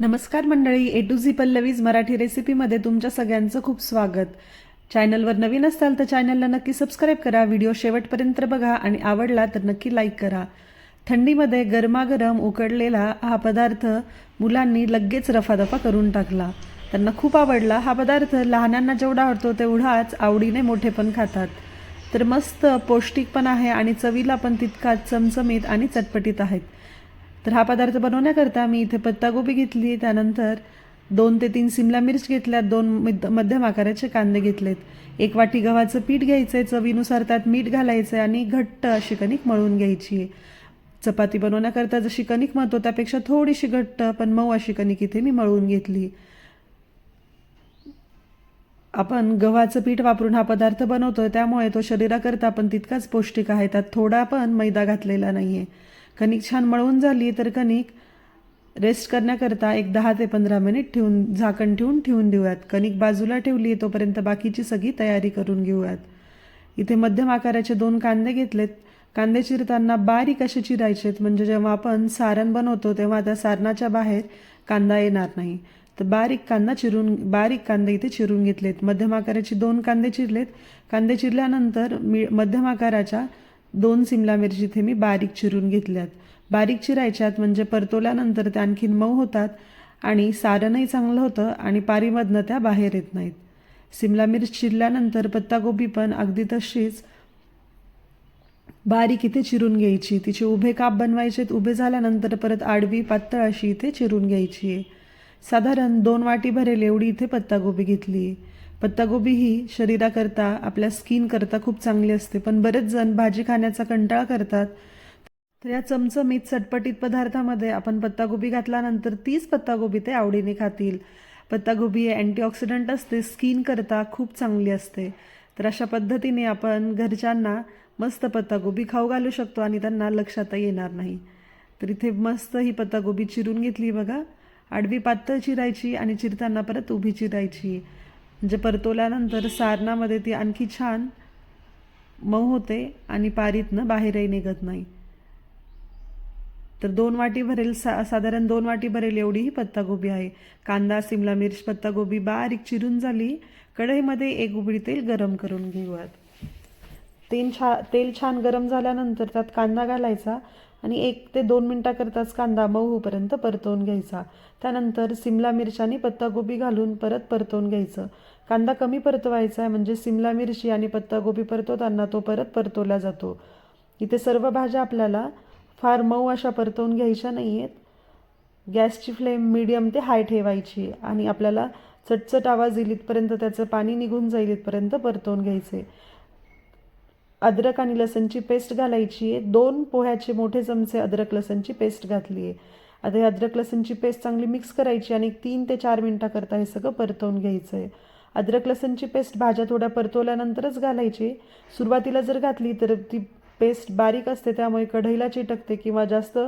नमस्कार मंडळी A to Z Pallavi's Marathi रेसिपीमध्ये तुमच्या सगळ्यांचं खूप स्वागत. चॅनलवर नवीन असाल तर चॅनलला नक्की सबस्क्राईब करा व्हिडिओ शेवटपर्यंत बघा आणि आवडला तर नक्की लाईक करा. थंडीमध्ये गरमागरम उकडलेला हा पदार्थ मुलांनी लगेच रफादफा करून टाकला. त्यांना खूप आवडला हा पदार्थ. लहानांना जेवढा आवडतो तेवढाच आवडीने मोठे पण खातात. तर मस्त पौष्टिक पण आहे आणि चवीला पण तितकाच चमचमीत आणि चटपटीत आहेत. तर हा पदार्थ बनवण्याकरता मी इथे पत्तागोबी घेतली. त्यानंतर दोन ते तीन सिमला मिर्च घेतल्यात. दोन मध्यम आकाराचे कांदे घेतलेत. एक वाटी गव्हाचं पीठ घ्यायचं आहे चवीनुसार त्यात मीठ घालायचं आहे आणि घट्ट अशी कणिक मळून घ्यायची आहे. चपाती बनवण्याकरता जशी कणिक मळतो त्यापेक्षा थोडीशी घट्ट पण मऊ अशी कणिक इथे मी मळून घेतली. आपण गव्हाचं पीठ वापरून हा पदार्थ बनवतो त्यामुळे तो शरीराकरता पण तितकाच पौष्टिक आहे. त्यात थोडा पण मैदा घातलेला नाही आहे कणिक छान मळून झाली तर कणिक रेस्ट करण्याकरता एक दहा ते पंधरा मिनिट ठेवून झाकण ठेवून ठेवून देऊयात. कणिक बाजूला ठेवली तोपर्यंत बाकीची सगळी तयारी करून घेऊयात. इथे मध्यम आकाराचे दोन कांदे घेतलेत. कांदे चिरताना बारीक असे चिरायचेत म्हणजे जेव्हा आपण सारण बनवतो तेव्हा त्या सारणाच्या बाहेर कांदा येणार नाही. तर बारीक कांदा चिरून बारीक कांदे इथे चिरून घेतलेत. मध्यम आकाराचे दोन कांदे चिरलेत. कांदे चिरल्यानंतर मी मध्यम आकाराच्या दोन सिमला मिरची इथे मी बारीक चिरून घेतल्यात. बारीक चिरायच्यात म्हणजे परतवल्यानंतर त्या आणखीन मऊ होतात आणि सारणही चांगलं होतं आणि पारीमधनं त्या बाहेर येत नाहीत. सिमला मिरच चिरल्यानंतर पत्तागोबी पण अगदी तशीच बारीक इथे चिरून घ्यायची. तिचे उभे काप बनवायचेत. उभे झाल्यानंतर परत आडवी पातळ अशी इथे चिरून घ्यायची. आहे साधारण दोन वाटी भरेल एवढी इथे पत्तागोबी घेतली. पत्तागोबी ही शरीराकरता आपल्या स्किनकरता खूप चांगली असते. पण बरेच जण भाजी खाण्याचा कंटाळा करतात. तर या चमचमीत चटपटीत पदार्थामध्ये आपण पत्तागोबी घातल्यानंतर तीच पत्तागोबी ते आवडीने खातील. पत्तागोबी हे अँटीऑक्सिडंट असते स्किनकरता खूप चांगली असते. तर अशा पद्धतीने आपण घरच्यांना मस्त पत्तागोबी खाऊ घालू शकतो आणि त्यांना लक्षात येणार नाही. तर इथे मस्त ही पत्तागोबी चिरून घेतली बघा. आडवी पातळ चिरायची आणि चिरताना परत उभी चिरायची. म्हणजे परतवल्यानंतर सारणामध्ये ती आणखी छान मऊ होते आणि पारीतनं बाहेरही निघत नाही. तर दोन वाटी भरेल सा साधारण दोन वाटी भरेल एवढी ही पत्तागोबी आहे. कांदा सिमला मिर्च पत्तागोबी बारीक चिरून झाली. कढईमध्ये एक उबडी तेल गरम करून घेऊयात. तेल छा तेल छान गरम झाल्यानंतर त्यात कांदा घालायचा. आणि एक ते दोन मिनटाकरताच कांदा मऊ होईपर्यंत परतवून घ्यायचा. त्यानंतर सिमला मिरची आणि पत्तागोबी घालून परत परतवून घ्यायचं. कांदा कमी परतवायचा आहे म्हणजे सिमला मिरची आणि पत्तागोबी परतवताना तो परत परतवला जातो. इथे सर्व भाज्या आपल्याला फार मऊ अशा परतवून घ्यायच्या नाही आहेत गॅसची फ्लेम मीडियम ते हाय ठेवायची आणि आपल्याला चटचट आवाज येईल इथपर्यंत त्याचं पाणी निघून जाईल इथपर्यंत परतवून घ्यायचे. अद्रक आणि लसणची पेस्ट घालायची आहे. दोन पोह्याचे मोठे चमचे अद्रक लसणची पेस्ट घातली आहे. आता हे अद्रक लसणची पेस्ट चांगली मिक्स करायची आणि तीन ते चार मिनटाकरता हे सगळं परतवून घ्यायचं आहे. अद्रक लसणची पेस्ट भाज्या थोड्या परतवल्यानंतरच घालायची सुरुवातीला जर घातली तर ती पेस्ट बारीक असते त्यामुळे कढईला चिटकते किंवा जास्त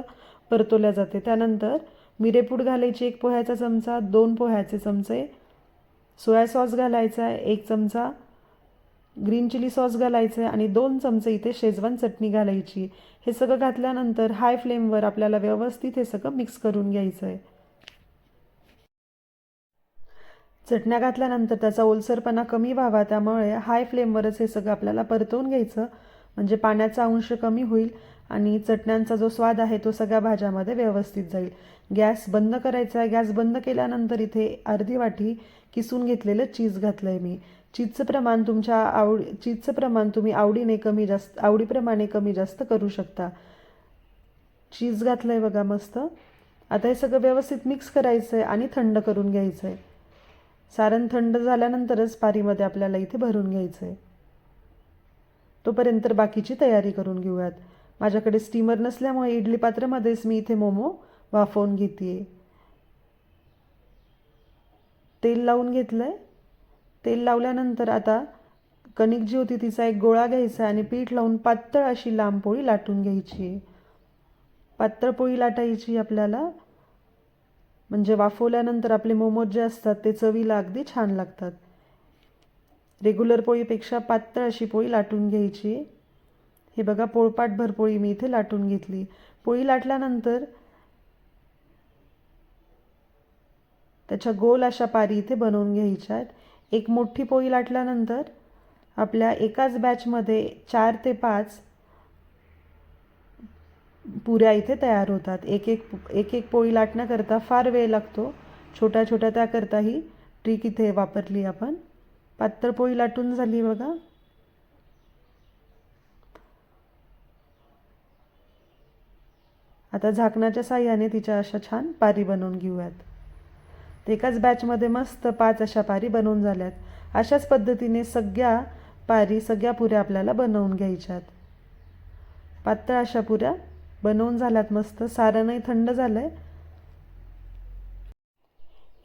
परतवल्या जाते. त्यानंतर मिरेपूड घालायची एक पोह्याचा चमचा दोन पोह्याचे चमचे. सोया सॉस घालायचा आहे एक चमचा. ग्रीन चिली सॉस घालायचं आहे आणि दोन चमचे इथे शेजवान चटणी घालायची. हे सगळं घातल्यानंतर हाय फ्लेमवर आपल्याला व्यवस्थित हे सगळं मिक्स करून घ्यायचं आहे चटण्या घातल्यानंतर त्याचा ओलसरपणा कमी व्हावा त्यामुळे हाय फ्लेमवरच हे सगळं आपल्याला परतवून घ्यायचं. म्हणजे पाण्याचा अंश कमी होईल आणि चटण्यांचा जो स्वाद आहे तो सगळ्या भाज्यामध्ये व्यवस्थित जाईल. गॅस बंद करायचा आहे. गॅस बंद केल्यानंतर इथे अर्धी वाटी किसून घेतलेलं चीज घातलं आहे मी. चीजचं प्रमाण तुमच्या आवड चीजचं प्रमाण तुम्ही आवडीने कमी जास्त आवडीप्रमाणे कमी जास्त करू शकता. चीज घातलं आहे बघा मस्त. आता हे सगळं व्यवस्थित मिक्स करायचं आहे आणि थंड करून घ्यायचं आहे सारण थंड झाल्यानंतरच पारीमध्ये आपल्याला इथे भरून घ्यायचं आहे तोपर्यंत बाकीची तयारी करून घेऊयात. माझ्याकडे स्टीमर नसल्यामुळे इडली पात्रामध्येच मी इथे मोमो वाफवून घेते तेल लावून घेतलं आहे तेल लावल्यानंतर आता कणिक जी होती तिचा एक गोळा घ्यायचा आणि पीठ लावून पातळ अशी लांब पोळी लाटून घ्यायची. पातळ पोळी लाटायची आपल्याला. म्हणजे वाफवल्यानंतर आपले मोमोज जे असतात ते चवीला अगदी छान लागतात. रेग्युलर पोळीपेक्षा पातळ अशी पोळी लाटून घ्यायची. हे बघा पोळपाटभर पोळी मी इथे लाटून घेतली. पोळी लाटल्यानंतर त्याच्या गोल अशा पारी इथे बनवून घ्यायच्या आहेत. एक मोठी पोळी लाटल्यानंतर आपल्या एकाच बॅचमध्ये चार ते पाच पुऱ्या इथे तयार होतात. एक एक एक एक पोळी लाटण्याकरता फार वेळ लागतो. छोट्या छोट्या त्याकरता ही ट्रिक इथे वापरली आपण. पातळ पोळी लाटून झाली बघा. आता झाकणाच्या साह्याने तिच्या अशा छान पारी बनवून घेऊयात. एकाच बॅचमध्ये मस्त पाच अशा पारी बनवून झाल्यात. अशाच पद्धतीने सगळ्या पारी सगळ्या पुऱ्या आपल्याला बनवून घ्यायच्यात. पातळ अशा पुऱ्या बनवून झाल्यात मस्त. सारणही थंड झालं आहे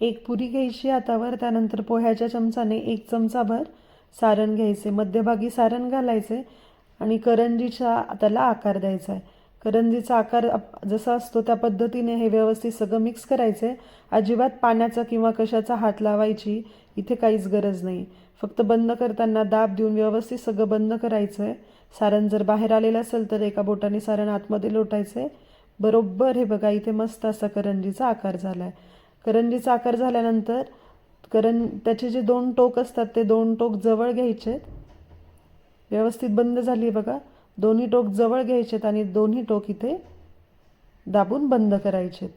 एक पुरी घ्यायची हातावर त्यानंतर पोह्याच्या चमचाने एक चमचाभर सारण घ्यायचे. मध्यभागी सारण घालायचे आणि करंजीचा त्याला आकार द्यायचा आहे. करंजीचा आकार आप- जसा असतो त्या पद्धतीने हे व्यवस्थित सगळं मिक्स करायचे. अजिबात पाण्याचा किंवा कशाचा हात लावायची इथे काहीच गरज नाही. फक्त बंद करताना दाब देऊन व्यवस्थित सगळं बंद करायचं आहे सारण जर बाहेर आलेलं असेल तर एका बोटाने सारण आतमध्ये लोटायचं आहे बरोबर हे बघा इथे मस्त असा करंजीचा आकार झाला आहे करंजीचा आकार झाल्यानंतर करं त्याचे जे दोन टोक असतात ते दोन टोक जवळ घ्यायचे आहेत व्यवस्थित बंद झाली बघा. दोन्ही टोक जवळ घ्यायचेत आणि दोन्ही टोक इथे दाबून बंद करायचेत.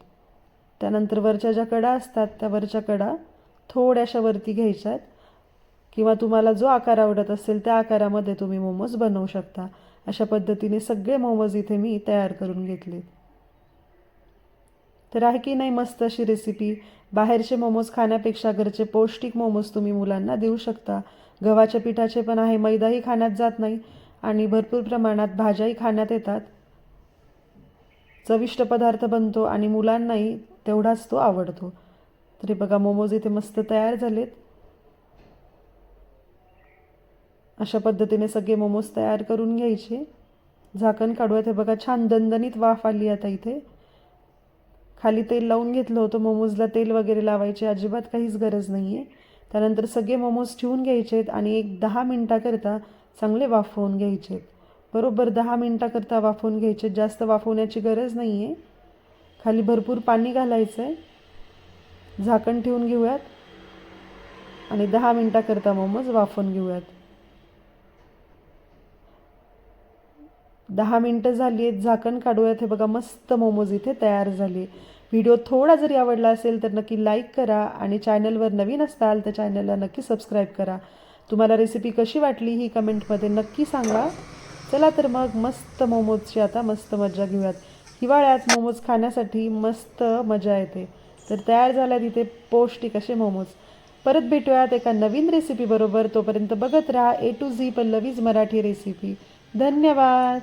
त्यानंतर वरच्या ज्या कडा असतात त्या वरच्या कडा थोड्याशा वरती घ्यायच्या आहेत किंवा तुम्हाला जो आकार आवडत असेल त्या आकारामध्ये तुम्ही मोमोज बनवू शकता. अशा पद्धतीने सगळे मोमोज इथे मी तयार करून घेतले तर आहे की नाही मस्त अशी रेसिपी बाहेरचे मोमोज खाण्यापेक्षा घरचे पौष्टिक मोमोज तुम्ही मुलांना देऊ शकता. गव्हाच्या पिठाचे पण आहे मैदाही खाण्यात जात नाही. आणि भरपूर प्रमाणात भाज्याही खाण्यात येतात. चविष्ट पदार्थ बनतो आणि मुलांनाही तेवढाच तो आवडतो. तरी बघा मोमोज इथे मस्त तयार झालेत. अशा पद्धतीने सगळे मोमोज तयार करून घ्यायचे. झाकण काढूयात. हे बघा छान दणदणीत वाफ आली आता इथे. खाली तेल लावून घेतलं होतं. मोमोजला तेल वगैरे लावायचे अजिबात काहीच गरज नाही आहे त्यानंतर सगळे मोमोज ठेवून घ्यायचे आहेत आणि एक दहा मिनटाकरता चांगले वाफवून घ्यायचेत बरोबर दहा मिनटाकरता वाफवून घ्यायचे. जास्त वाफवण्याची गरज नाही आहे खाली भरपूर पाणी घालायचं आहे झाकण ठेवून घेऊयात. आणि दहा मिनटाकरता मोमोज वाफवून घेऊयात. दहा मिनटं झाली आहेत झाकण काढूयात. हे बघा मस्त मोमोज इथे तयार झाले. व्हिडिओ थोडा जरी आवडला असेल तर नक्की लाईक करा. आणि चॅनलवर नवीन असाल तर चॅनलला नक्की सबस्क्राईब करा. तुम्हाला रेसिपी कशी वाटली ही कमेंटमध्ये नक्की सांगा. चला तर मग मस्त मोमोजची आता मस्त मजा घेऊयात. हिवाळ्यात मोमोज खाण्यासाठी मस्त मजा येते. तर तयार झाल्या तिथे पौष्टिक असे मोमोज. परत भेटूयात एका नवीन रेसिपीबरोबर तोपर्यंत बघत राहा A to Z Pallavi's Marathi recipe धन्यवाद!